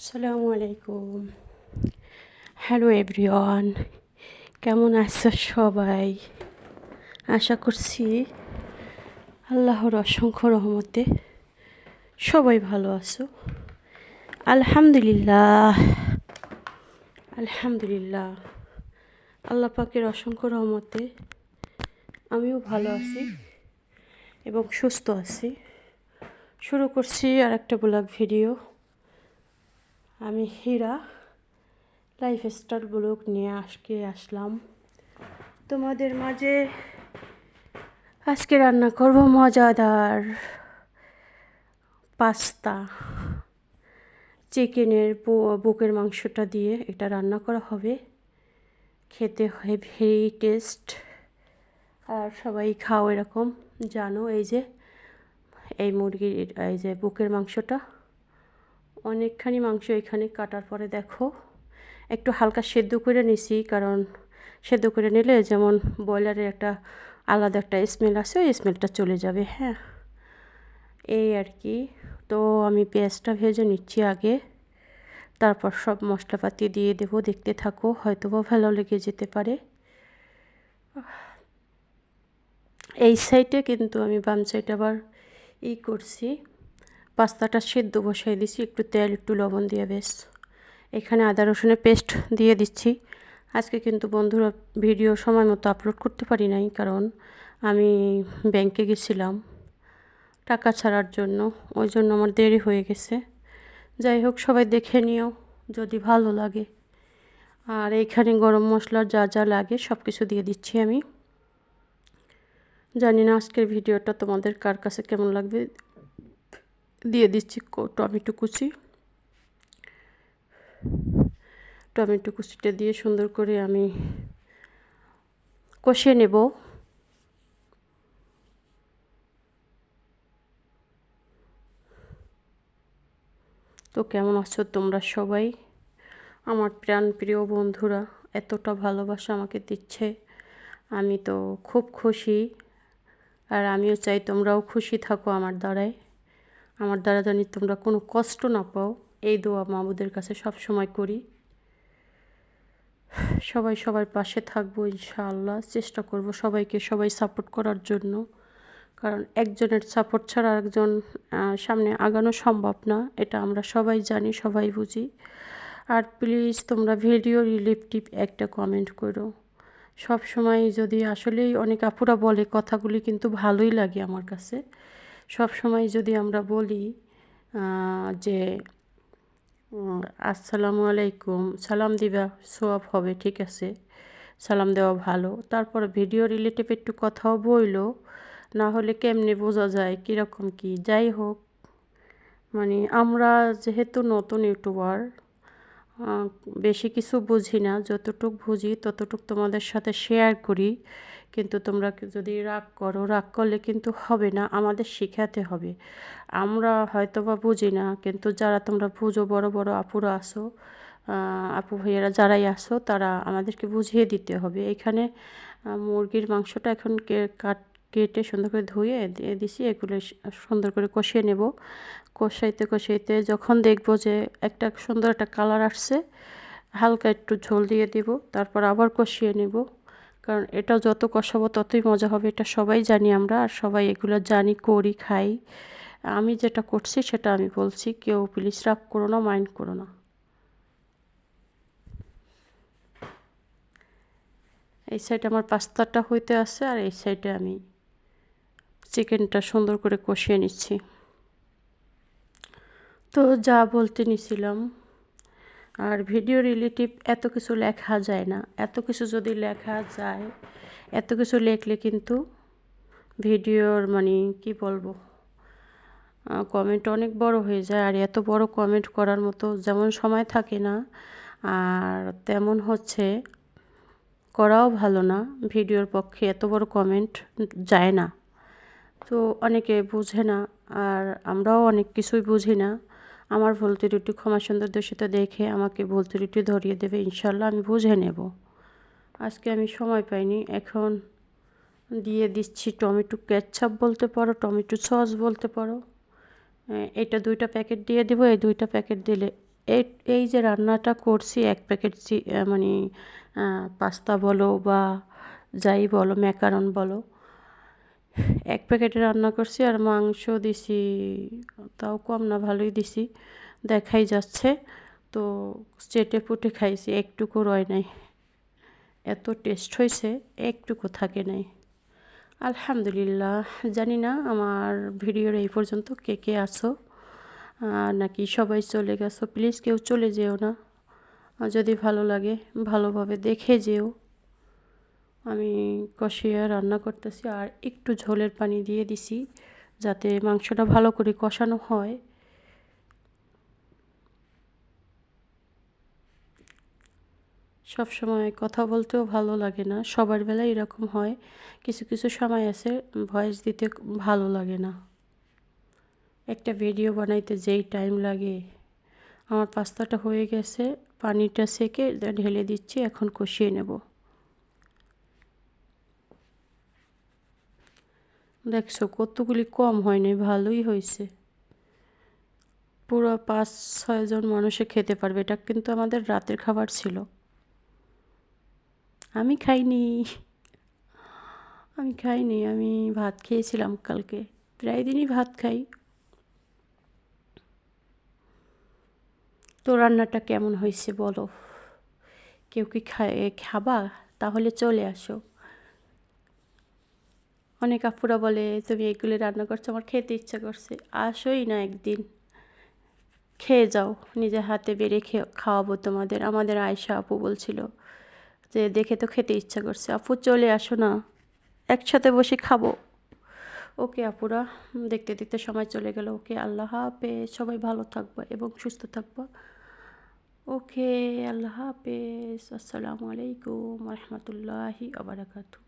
আসসালামু আলাইকুম। Hello everyone কেমন আছো সবাই? আশা করছি আল্লাহর অসংখ্য রহমতে সবাই ভালো আছো। আলহামদুলিল্লাহ। আলহামদুলিল্লাহ। আল্লাহ পাকের অসংখ্য রহমতে আমিও ভালো আছি এবং সুস্থ আছি। শুরু করছি আর একটা ব্লগ ভিডিও। আমি হীরা লাইফ স্টাইল ব্লগ নিয়ে আজকে আসলাম। তোমাদের মাঝে আজকে রান্না করব মজাদার পাস্তা। চিকেনের বুকের মাংসটা দিয়ে এটা রান্না করা হবে। খেতে হয় ভেরি টেস্ট আর সবাই খাও এরকম। জানো এই যে, এই মুরগির, এই যে বুকের মাংসটা। অনেকখানি মাংস এখানে কাটার পরে দেখো, একটু হালকা সেদ্ধ করে নিছি, কারণ সেদ্ধ করে নিলে যেমন ব্রয়লারের একটা আলাদা একটা স্মেল আছে ওই স্মেলটা চলে যাবে হ্যাঁ। এই আর কি। তো আমি পেঁয়াজটা ভেজে নিচ্ছি আগে, তারপর সব মশলাপাতি দিয়ে দেবো, দেখতে থাকো হয়তো বা ভালো লেগে যেতে পারে। এই সাইডে কিন্তু আমি বাম সাইড আবার ই করছি। পাস্তাটা সেদ্ধ বসাই দিছি, একটু তেল, একটু লবণ দিয়ে বেশ এখানে আদা রসুনের পেস্ট দিয়ে দিচ্ছি। আজকে কিন্তু বন্ধুরা ভিডিও সময় মতো আপলোড করতে পারি নাই, কারণ আমি ব্যাংকে গেছিলাম টাকা ছাড়ার জন্য, ওই জন্য আমার দেরি হয়ে গেছে। যাই হোক, সবাই দেখে নিও যদি ভালো লাগে। আর এইখানে গরম মশলার যা যা লাগে সব কিছু দিয়ে দিচ্ছি আমি। জানি না আজকের ভিডিওটা তোমাদের কার কাছে কেমন লাগবে। দিয়ে দিচ্ছি টমেটো কুচি। টমেটো কুচিটা দিয়ে সুন্দর করে আমি কষিয়ে নেব। তো কেমন আছো তোমরা সবাই? আমার প্রাণ প্রিয় বন্ধুরা, এতটা ভালোবাসা আমাকে দিচ্ছে। আমি তো খুব খুশি, আর আমিও চাই তোমরাও খুশি থাকো আমার দ্বারায়। আমার দ্বারা জানি তোমরা কোনো কষ্ট না পাও। এই দোয়া মাবুদের কাছে সব সময় করি। সবাই সবার পাশে থাকব ইনশাআল্লাহ। চেষ্টা করব সবাইকে সবাই সাপোর্ট করার জন্য। কারণ একজনের সাপোর্ট ছাড়া একজন সামনে আগানো সম্ভব না। এটা আমরা সবাই জানি, সবাই বুঝি। আর প্লিজ তোমরা ভিডিও রিলিফ টিপ একটা কমেন্ট করো। সব সময় যদি আসলেই অনেক আপুরা বলে কথাগুলি, কিন্তু ভালোই লাগে আমার কাছে। সব সময় যদি আমরা বলি যে আসসালামু আলাইকুম, সালাম দিবা, সোয়াব হবে, ঠিক আছে, সালাম দেওয়া ভালো। তারপর ভিডিও রিলেটিভ একটু কথাও বইলো, না হলে কেমনে বোঝা যায়, কীরকম কি, যাই হোক মানে আমরা যেহেতু নতুন ইউটিউবার বেশি কিছু বুঝি না, যতটুক বুঝি ততটুক তোমাদের সাথে শেয়ার করি। কিন্তু তোমরা যদি রাগ করো, রাগ করলে কিন্তু হবে না, আমাদের শেখাতে হবে। আমরা হয়তো বা বুঝি না, কিন্তু যারা তোমরা বুঝো, বড় বড় আপুরা আসো আপু ভাইয়েরা যারাই আসো তারা আমাদেরকে বুঝিয়ে দিতে হবে। এখানে মুরগির মাংসটা এখন কাট, কেটে সুন্দর করে ধুয়ে দিয়ে দিছি, এগুলো সুন্দর করে কষিয়ে নেব। কষাইতে কষাইতে যখন দেখব যে একটা সুন্দর একটা কালার আসছে, হালকা একটু ঝোল দিয়ে দিব, তারপর আবার কষিয়ে নেব। কারণ এটা যত কষাবো ততই মজা হবে, এটা সবাই জানি আমরা, আর সবাই এগুলো জানি, করি, খাই। আমি যেটা করছি সেটা আমি বলছি, কেউ প্লিজ রাগ করো না মাইন্ড করো না। এই সাইডে আমার পাস্তাটা হইতে আছে, আর এই সাইডে আমি চিকেনটা সুন্দর করে কষিয়ে নিচ্ছি। তো যা বলতে নিছিলাম আর ভিডিও রিলেটিভ এত কিছু লেখা যায় না। এত কিছু যদি লেখা যায়, এত কিছু লেখলে কিন্তু ভিডিওর মানে কি বলব কমেন্ট অনেক বড় হয়ে যায়। আর এত বড় কমেন্ট করার মতো যেমন সময় থাকে না, আর তেমন হচ্ছে করাও ভালো না। ভিডিওর পক্ষে এত বড় কমেন্ট যায় না। তো অনেকে বুঝে না, আর আমরাও অনেক কিছুই বুঝি না। আমার ভুল ত্রুটি ক্ষমা সুন্দর দোষিত দেখে আমাকে ভুল ত্রুটি ধরিয়ে দেবে, ইনশাল্লাহ আমি বুঝে নেব। আজকে আমি সময় পাইনি, এখন দিয়ে দিচ্ছি টমেটো কেচাপ বলতে পারো, টমেটো সস বলতে পারো। এটা দুইটা প্যাকেট দিয়ে দেবো, এই দুইটা প্যাকেট দিলে এই যে রান্নাটা করছি, এক প্যাকেট মানে পাস্তা বলো বা যাই বলো, ম্যাকারন বলো এক প্যাকেটে রান্না করছি আর মাংস দিছি, তাও কম না, ভালোই দিছি। দেখাই যাচ্ছে। তো চেটে পুটে খাইছি, একটুকু রয় নাই। এত টেস্ট হয়েছে, একটুকু থাকে নাই। আলহামদুলিল্লাহ, জানি না আমার ভিডিওর এই পর্যন্ত কে কে আসো নাকি সবাই চলে গেছো, প্লিজ কেউ চলে যেও না। যদি ভালো লাগে, ভালোভাবে দেখে যেও। আমি কষিয়ে রান্না করতেছি আর একটু ঝোলের পানি দিয়ে দিছি যাতে মাংসটা ভালো করে কষানো হয়। সব সময় কথা বলতেও ভালো লাগে না, সবার বেলায় এরকম হয়। কিছু কিছু সময় আছে, ভয়েস দিতে ভালো লাগে না। একটা ভিডিও বানাইতে যেই টাইম লাগে। আমার পাস্তাটা হয়ে গেছে, পানিটা সেকে ঢেলে দিচ্ছি, এখন কষিয়ে নেব। দেখছ, কতগুলি কম হয়নি, ভালোই হয়েছে। পুরো পাঁচ ছয়জন মানুষে খেতে পারবে, এটা কিন্তু আমাদের রাতের খাবার ছিল। আমি খাইনি। আমি খাইনি, আমি ভাত খেয়েছিলাম কালকে, প্রায় দিনই ভাত খাই। তো রান্নাটা কেমন হয়েছে বলো? কেউ কি খাবা? তাহলে চলে আসো। অনেক আপুরা বলে, তুমি এগুলি রান্না করছ, আমার খেতে ইচ্ছা করছে। আসোই না একদিন। খেয়ে যাও, নিজের হাতে বেড়ে খেয়ে খাওয়াবো তোমাদের। আমাদের আয়সা আপু বলছিল যে, দেখে তো খেতে ইচ্ছা করছে। আপু চলে আসো না, একসাথে বসে খাব। ওকে আপুরা, দেখতে দেখতে সময় চলে গেল। ওকে আল্লাহ হাফেজ, সবাই ভালো থাকব এবং সুস্থ থাকব। ওকে আল্লাহ হাফেজ, আসসালামু আলাইকুম রহমতুল্লাহি আবরাকাতু